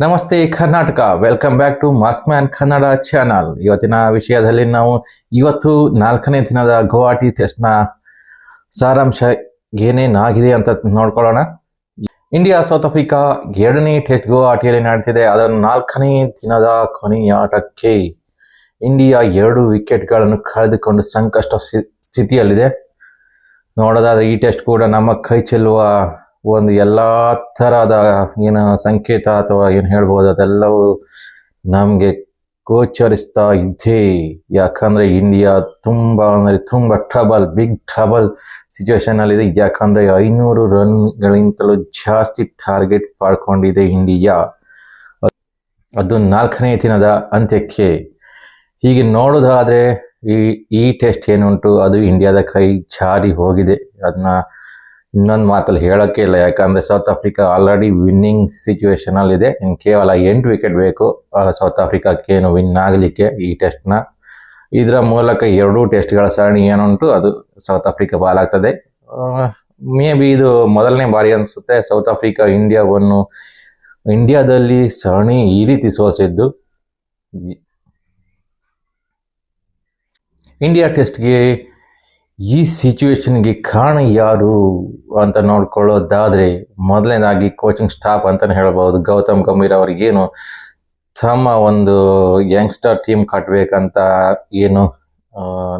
ನಮಸ್ತೆ Karnataka welcome back to Mask Man Kannada channel ಇವತ್ತಿನ ವಿಷಯದಲ್ಲಿ ನಾವು ಇವತ್ತು ನಾಲ್ಕನೇ ದಿನದ ಗುವಾಹಟಿ ಟೆಸ್ಟ್ನ ಸಾರಾಂಶ ಏನೇನಾಗಿದೆ ಅಂತ ನೋಡ್ಕೊಳ್ಳೋಣ. ಇಂಡಿಯಾ ಸೌತ್ ಆಫ್ರಿಕಾ ಎರಡನೇ ಟೆಸ್ಟ್ ಗುವಾಹಟಿಯಲ್ಲಿ ನಡೆದಿದೆ. ಅದರ ನಾಲ್ಕನೇ ದಿನದ ಕೊನೆಯ ಆಟಕ್ಕೆ ಇಂಡಿಯಾ ಎರಡು ವಿಕೆಟ್ಗಳನ್ನು ಕಳೆದುಕೊಂಡು ಸಂಕಷ್ಟ ಸ್ಥಿ- ಸ್ಥಿತಿಯಲ್ಲಿದೆ. ನೋಡೋದಾದ್ರೆ ಈ ಟೆಸ್ಟ್ ಕೂಡ ನಮ್ಮ ಕೈ ಚೆಲ್ಲುವ ಒಂದು ಎಲ್ಲ ಥರದ ಏನು ಸಂಕೇತ ಅಥವಾ ಏನು ಹೇಳ್ಬೋದು, ಅದೆಲ್ಲವೂ ನಮಗೆ ಗೋಚರಿಸ್ತಾ ಇದೆ ಯಾಕಂದ್ರೆ ಇಂಡಿಯಾ ತುಂಬಾ ಅಂದರೆ ತುಂಬಾ ಟ್ರಬಲ್ ಬಿಗ್ ಟ್ರಬಲ್ ಸಿಚುವೇಶನ್ ಅಲ್ಲಿ ಇದೆ. ಯಾಕಂದ್ರೆ ಐನೂರು ರನ್ಗಳಿಂತಲೂ ಜಾಸ್ತಿ ಟಾರ್ಗೆಟ್ ಪಡ್ಕೊಂಡಿದೆ ಇಂಡಿಯಾ ಅದು ನಾಲ್ಕನೇ ದಿನದ ಅಂತ್ಯಕ್ಕೆ. ಹೀಗೆ ನೋಡೋದಾದ್ರೆ ಈ ಈ ಟೆಸ್ಟ್ ಏನುಂಟು, ಅದು ಇಂಡಿಯಾದ ಕೈ ಜಾರಿ ಹೋಗಿದೆ. ಅದನ್ನ ಇನ್ನೊಂದು ಮಾತಲ್ಲಿ ಹೇಳೋಕ್ಕೆ ಇಲ್ಲ, ಯಾಕಂದರೆ ಸೌತ್ ಆಫ್ರಿಕಾ ಆಲ್ರೆಡಿ ವಿನ್ನಿಂಗ್ ಸಿಚುವೇಷನಲ್ಲಿದೆ ಇನ್ನು ಕೇವಲ ಎಂಟು ವಿಕೆಟ್ ಬೇಕು. ಸೌತ್ ಆಫ್ರಿಕಾಕ್ಕೆ ಏನು ವಿನ್ ಆಗಲಿಕ್ಕೆ ಈ ಟೆಸ್ಟ್ನ ಇದರ ಮೂಲಕ ಎರಡೂ ಟೆಸ್ಟ್ಗಳ ಸರಣಿ ಏನುಂಟು, ಅದು ಸೌತ್ ಆಫ್ರಿಕಾ ಬಾಲಾಗ್ತದೆ ಮೇ ಬಿ ಇದು ಮೊದಲನೇ ಬಾರಿ ಅನಿಸುತ್ತೆ. ಸೌತ್ ಆಫ್ರಿಕಾ ಇಂಡಿಯಾವನ್ನು ಇಂಡಿಯಾದಲ್ಲಿ ಸರಣಿ ಈ ರೀತಿ ಸೋಸಿದ್ದು. ಇಂಡಿಯಾ ಟೆಸ್ಟ್ಗೆ ಈ ಸಿಚುವೇಶನ್ಗೆ ಕಾರಣ ಯಾರು ಅಂತ ನೋಡ್ಕೊಳ್ಳೋದಾದ್ರೆ ಮೊದಲನೇದಾಗಿ ಕೋಚಿಂಗ್ ಸ್ಟಾಫ್ ಅಂತಾನೆ ಹೇಳ್ಬೋದು ಗೌತಮ್ ಗಂಭೀರ್ ಅವ್ರಿಗೇನು ತಮ್ಮ ಒಂದು ಯಂಗ್ಸ್ಟರ್ ಟೀಮ್ ಕಟ್ಟಬೇಕಂತ ಏನು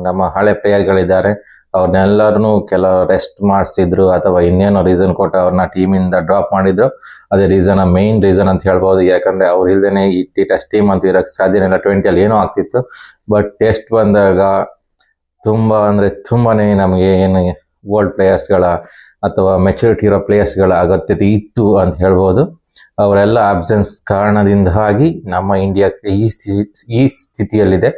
ನಮ್ಮ ಹಳೆ ಪ್ಲೇಯರ್ಗಳಿದ್ದಾರೆ. ಅವ್ರನ್ನೆಲ್ಲರೂ ಕೆಲ ರೆಸ್ಟ್ ಮಾಡಿಸಿದ್ರು ಅಥವಾ ಇನ್ನೇನೋ ರೀಸನ್ ಕೊಟ್ಟು ಅವ್ರನ್ನ ಟೀಮಿಂದ ಡ್ರಾಪ್ ಮಾಡಿದ್ರು. ಅದೇ ರೀಸನ್, ಮೈನ್ ರೀಸನ್ ಅಂತ ಹೇಳ್ಬೋದು ಯಾಕಂದ್ರೆ ಅವ್ರು ಇಲ್ದೇನೆ ಈ ಟೆಸ್ಟ್ ಟೀಮ್ ಅಂತ ಇರೋಕ್ಕೆ ಸಾಧ್ಯನೇ ಇಲ್ಲ. ಟ್ವೆಂಟಿಯಲ್ಲಿ ಏನೋ ಆಗ್ತಿತ್ತು. ಬಟ್ ಟೆಸ್ಟ್ ಬಂದಾಗ ತುಂಬಾ ಅಂದ್ರೆ ತುಂಬಾನೇ ನಮಗೆ ಏನು ಓಲ್ಡ್ ಪ್ಲೇಯರ್ಸ್ಗಳ ಅಥವಾ ಮೆಚುರಿಟಿ ಇರೋ ಪ್ಲೇಯರ್ಸ್ಗಳ ಅಗತ್ಯತೆ ಇತ್ತು ಅಂತ ಹೇಳ್ಬೋದು. ಅವರೆಲ್ಲ ಆಬ್ಸೆನ್ಸ್ ಕಾರಣದಿಂದಾಗಿ ನಮ್ಮ ಇಂಡಿಯಾಕ್ಕೆ ಈ ಸ್ಥಿ- ಈ ಸ್ಥಿತಿಯಲ್ಲಿದೆ.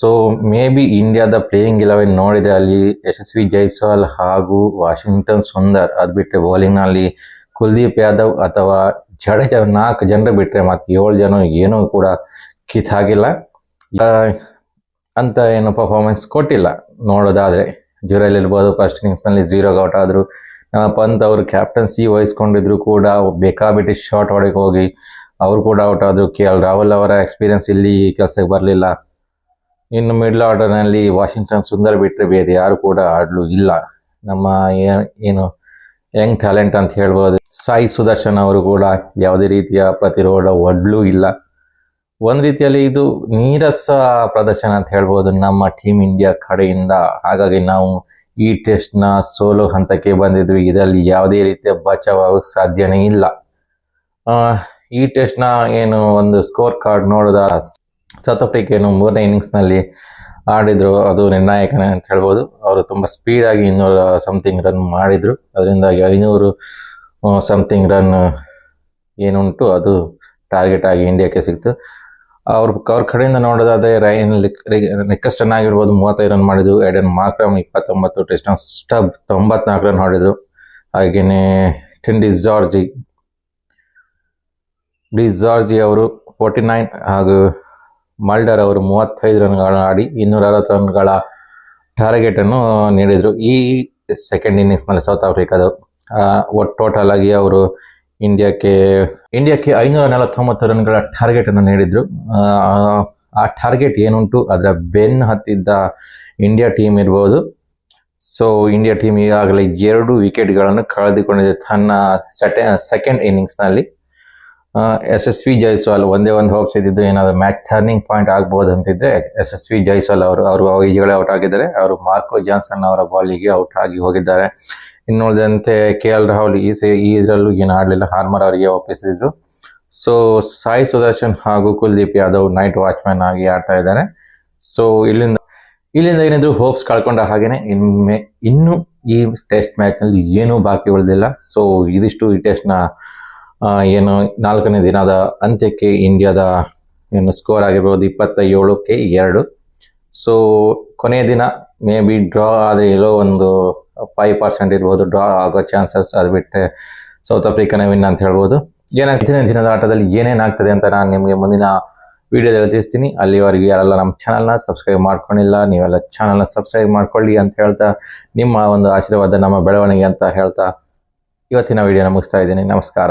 ಸೊ ಮೇ ಬಿ ಇಂಡಿಯಾದ ಪ್ಲೇಯಿಂಗ್ ಇಲೆವೆನ್ ನೋಡಿದರೆ ಅಲ್ಲಿ ಯಶಸ್ವಿ ಜೈಸ್ವಾಲ್ ಹಾಗೂ ವಾಷಿಂಗ್ಟನ್ ಸುಂದರ್, ಅದು ಬಿಟ್ಟರೆ ಬೌಲಿಂಗ್ನಲ್ಲಿ ಕುಲ್ದೀಪ್ ಯಾದವ್ ಅಥವಾ ಜಡೇಜಾ ನಾಲ್ಕು ಜನರು ಬಿಟ್ಟರೆ ಮತ್ತೆ ಏಳು ಜನ ಏನೂ ಕೂಡ ಕಿತ್ತಾಗಿಲ್ಲ. ಅಂತ ಏನು ಪರ್ಫಾರ್ಮೆನ್ಸ್ ಕೊಟ್ಟಿಲ್ಲ. ನೋಡೋದಾದ್ರೆ ಜುರೈಲ್ ಇರ್ಬೋದು ಫಸ್ಟ್ ಇನ್ನಿಂಗ್ಸ್ನಲ್ಲಿ ಝೀರೋ ಔಟ್ ಆದ್ರು, ನಮ್ಮ ಪಂತ್ ಅವರು ಕ್ಯಾಪ್ಟನ್ಸಿ ವಹಿಸ್ಕೊಂಡಿದ್ರು ಕೂಡ, ಬೇಕಾಬಿಟ್ಟು ಶಾರ್ಟ್ ಹೊಡೆಗೆ ಹೋಗಿ, ಅವರು ಕೂಡ ಔಟ್ ಆದ್ರು. ಕೆ ಎಲ್ ರಾಹುಲ್ ಅವರ ಎಕ್ಸ್ಪೀರಿಯನ್ಸ್ ಇಲ್ಲಿ ಕೆಲಸಕ್ಕೆ ಬರಲಿಲ್ಲ. ಇನ್ನು ಮಿಡ್ಲ್ ಆರ್ಡರ್ನಲ್ಲಿ ವಾಷಿಂಗ್ಟನ್ ಸುಂದರ್ ಬಿಟ್ಟರೆ ಬೇರೆ ಯಾರು ಕೂಡ ಆಡಲು ಇಲ್ಲ. ನಮ್ಮ ಏನು ಯಂಗ್ ಟ್ಯಾಲೆಂಟ್ ಅಂತ ಹೇಳ್ಬೋದು. ಸಾಯಿ ಸುದರ್ಶನ್ ಅವರು ಕೂಡ ಯಾವುದೇ ರೀತಿಯ ಪ್ರತಿರೋಧ ಒಡ್ಲೂ ಇಲ್ಲ. ಒಂದ್ ರೀತಿಯಲ್ಲಿ ಇದು ನೀರಸ ಪ್ರದರ್ಶನ ಅಂತ ಹೇಳ್ಬೋದು ನಮ್ಮ ಟೀಮ್ ಇಂಡಿಯಾ ಕಡೆಯಿಂದ. ಹಾಗಾಗಿ ನಾವು ಈ ಟೆಸ್ಟ್ನ ಸೋಲು ಹಂತಕ್ಕೆ ಬಂದಿದ್ವಿ. ಇದರಲ್ಲಿ ಯಾವುದೇ ರೀತಿಯ ಬಚಾವಾಗಕ್ಕೆ ಸಾಧ್ಯನೇ ಇಲ್ಲ. ಈ ಟೆಸ್ಟ್ನ ಏನು ಒಂದು ಸ್ಕೋರ್ ಕಾರ್ಡ್ ನೋಡಿದ ಸೌತ್ ಆಫ್ರಿಕಾ ಏನು ಮೂರನೇ ಇನ್ನಿಂಗ್ಸ್ನಲ್ಲಿ ಆಡಿದ್ರು. ಅದು ನಿರ್ಣಾಯಕನೇ ಅಂತ ಹೇಳ್ಬೋದು. ಅವರು ತುಂಬಾ ಸ್ಪೀಡ್ ಆಗಿ ಇನ್ನೂರ ಸಮಥಿಂಗ್ ರನ್ ಮಾಡಿದ್ರು. ಅದರಿಂದಾಗಿ ಐನೂರು ಸಮಥಿಂಗ್ ರನ್ ಏನುಂಟು ಅದು ಟಾರ್ಗೆಟ್ ಆಗಿ ಇಂಡಿಯಾಕ್ಕೆ ಸಿಕ್ತು. ಅವ್ರ ಅವ್ರ ಕಡೆಯಿಂದ ನೋಡೋದಾದ್ರೆ ರೈನ್ ರಿಕ್ವೆಸ್ಟ್ ಆಗಿರ್ಬೋದು. ಮೂವತ್ತೈದು ರನ್ ಮಾಡಿದ್ರು. ಎಡನ್ ಮಾಕ್ರಮ್ ಇಪ್ಪತ್ತೊಂಬತ್ತು ಟೆಸ್ಟ್ ಸ್ಟಬ್ ತೊಂಬತ್ನಾಲ್ಕು ರನ್ ಹೊಡೆದ್ರು. ಹಾಗೇನೆ ಟಿನ್ ಡಿ ಜಾರ್ಜಿ ಅವರು ಫೋರ್ಟಿ ನೈನ್ ಹಾಗೂ ಮಲ್ಡರ್ ಅವರು ಮೂವತ್ತೈದು ರನ್ಗಳ ಆಡಿ ಇನ್ನೂರ ಅರವತ್ತು ರನ್ಗಳ ಟಾರ್ಗೆಟ್ ಅನ್ನು ನೀಡಿದ್ರು. ಈ ಸೆಕೆಂಡ್ ಇನ್ನಿಂಗ್ಸ್ನಲ್ಲಿ ಸೌತ್ ಆಫ್ರಿಕಾದ ಒಟ್ಟು ಟೋಟಲ್ ಆಗಿ ಅವರು ಇಂಡಿಯಾಕ್ಕೆ ಇಂಡಿಯಾಕ್ಕೆ ಐನೂರ ನಲವತ್ತೊಂಬತ್ತು ರನ್ಗಳ ಟಾರ್ಗೆಟ್ ಅನ್ನು ನೀಡಿದ್ರು. ಆ, ಟಾರ್ಗೆಟ್ ಏನುಂಟು ಅದರ ಬೆನ್ ಹತ್ತಿದ್ದ ಇಂಡಿಯಾ ಟೀಮ್ ಇರ್ಬೋದು. ಸೊ ಇಂಡಿಯಾ ಟೀಮ್ ಈಗಾಗಲೇ ಎರಡು ವಿಕೆಟ್ಗಳನ್ನು ಕಳೆದುಕೊಂಡಿದೆ ತನ್ನ ಸೆಟೆ ಸೆಕೆಂಡ್ ಇನ್ನಿಂಗ್ಸ್ನಲ್ಲಿ ಯಶಸ್ವಿ ಜೈಸ್ವಾಲ್ ಒಂದೇ ಒಂದು ಹೋಪ್ಸ್ ಇದ್ದಿದ್ದು ಏನಾದ್ರು ಮ್ಯಾಚ್ ಟರ್ನಿಂಗ್ ಪಾಯಿಂಟ್ ಆಗ್ಬೋದು ಅಂತಿದ್ರೆ ಯಶಸ್ವಿ ಜೈಸ್ವಾಲ್ ಅವರು ಅವರು ಈಗಲೇ ಔಟ್ ಆಗಿದ್ದಾರೆ. ಅವರು ಮಾರ್ಕೋ ಜಾನ್ಸನ್ ಅವರ ಬಾಲಿಗೆ ಔಟ್ ಆಗಿ ಹೋಗಿದ್ದಾರೆ. ಇನ್ನು ಉಳಿದಂತೆ ಕೆ ಎಲ್ ರಾಹುಲ್ ಈ ಸೇ, ಈ ಇದರಲ್ಲೂ ಏನು ಆಡಲಿಲ್ಲ. ಹಾರ್ಮರ್ ಅವರಿಗೆ ಒಪ್ಪಿಸಿದ್ರು ಸೊ ಸಾಯಿ ಸುದರ್ಶನ್ ಹಾಗೂ ಕುಲ್ದೀಪ್ ಯಾದವ್ ನೈಟ್ ವಾಚ್ಮ್ಯಾನ್ ಆಗಿ ಆಡ್ತಾ ಇದ್ದಾರೆ. ಸೊ ಇಲ್ಲಿಂದ ಇಲ್ಲಿಂದ ಏನಿದ್ರು ಹೋಪ್ಸ್ ಕಳ್ಕೊಂಡ ಹಾಗೇನೆ ಇನ್ಮೆ, ಇನ್ನು ಈ ಟೆಸ್ಟ್ ಮ್ಯಾಚ್ನಲ್ಲಿ ಏನೂ ಬಾಕಿ ಉಳಿದಿಲ್ಲ. ಸೊ ಇದಿಷ್ಟು ಈ ಟೆಸ್ಟ್ನ ಏನು ನಾಲ್ಕನೇ ದಿನದ ಅಂತ್ಯಕ್ಕೆ ಇಂಡಿಯಾದ ಏನು ಸ್ಕೋರ್ ಆಗಿರ್ಬೋದು ಇಪ್ಪತ್ತ ಏಳಕ್ಕೆ ಎರಡು. ಸೊ ಕೊನೆಯ ದಿನ ಮೇ ಬಿ ಡ್ರಾ ಆದರೆ ಎಲ್ಲೋ ಒಂದು ಫೈವ್ ಪರ್ಸೆಂಟ್ ಇರ್ಬೋದು ಡ್ರಾ ಆಗೋ ಚಾನ್ಸಸ್ ಅದು ಬಿಟ್ಟರೆ ಸೌತ್ ಆಫ್ರಿಕಾನೇ ವಿನ್ ಅಂತ ಹೇಳ್ಬೋದು. ಏನಾಗ್ತಿದೆ ದಿನದ ಆಟದಲ್ಲಿ ಏನೇನಾಗ್ತದೆ ಅಂತ ನಾನು ನಿಮಗೆ ಮುಂದಿನ ವಿಡಿಯೋದಲ್ಲಿ ತಿಳಿಸ್ತೀನಿ. ಅಲ್ಲಿವರೆಗೆ ಯಾರೆಲ್ಲ ನಮ್ಮ ಚಾನಲ್ನ ಸಬ್ಸ್ಕ್ರೈಬ್ ಮಾಡ್ಕೊಂಡಿಲ್ಲ, ನೀವೆಲ್ಲ ಚಾನಲ್ನ ಸಬ್ಸ್ಕ್ರೈಬ್ ಮಾಡ್ಕೊಳ್ಳಿ ಅಂತ ಹೇಳ್ತಾ, ನಿಮ್ಮ ಒಂದು ಆಶೀರ್ವಾದ, ನಮ್ಮ ಬೆಳವಣಿಗೆ ಅಂತ ಹೇಳ್ತಾ, ಇವತ್ತಿನ ವಿಡಿಯೋನ ಮುಗಿಸ್ತಾ ಇದ್ದೀನಿ. ನಮಸ್ಕಾರ.